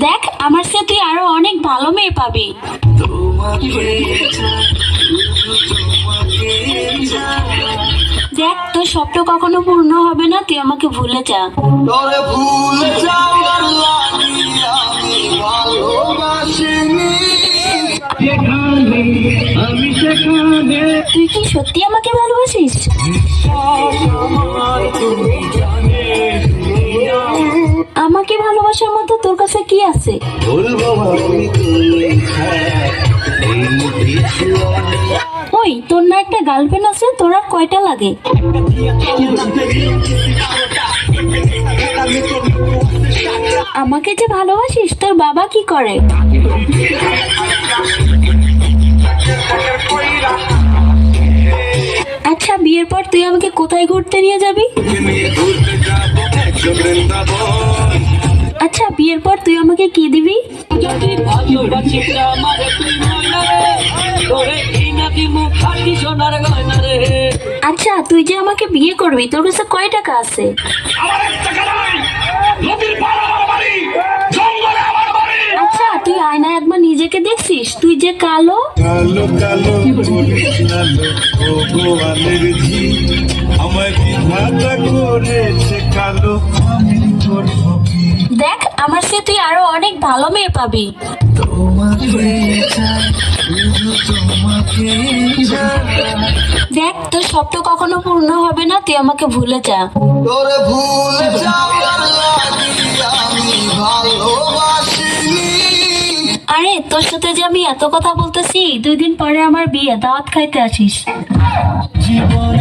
দেখ আমার সাথে তুই আরও অনেক ভালো মেয়ে পাবি। দেখ তোর স্বপ্ন কখনো পূর্ণ হবে না তুই আমাকে ভুলে যা। ভুলে তুই কি সত্যি আমাকে ভালোবাসিস? ভালোবাসার মতো তোর কাছে কি আছে? হ্যাঁ ওই তোর না একটা গার্লফ্রেন্ড আছে তোর আর কয়টা লাগে? আমাকে যে ভালোবাসিস তোর বাবা কি করে? আচ্ছা বিয়ের পর তুই আমাকে কোথায় ঘুরতে নিয়ে যাবি? আচ্ছা বিয়ের পর তুই আমাকে কি দিবি? আচ্ছা তুই যে আমাকে বিয়ে করবি তোর কাছে কয় টাকা আছে? আচ্ছা তুই আয়নায় একবার নিজেকে দেখছিস? তুই যে কালো। কালো কালো আমায় বিধাতা করেছে কালো আমি সাথে তুই আরও অনেক ভালো মেয়ে পাবি। দেখ তোর স্বপ্ন কখনো পূর্ণ হবে না তুই আমাকে ভুলে যা। ভুলে আরে তোর সাথে যে আমি এত কথা বলতেছি দুই দিন পরে আমার বিয়ে দাওয়াত খাইতে আসিস। জীবনে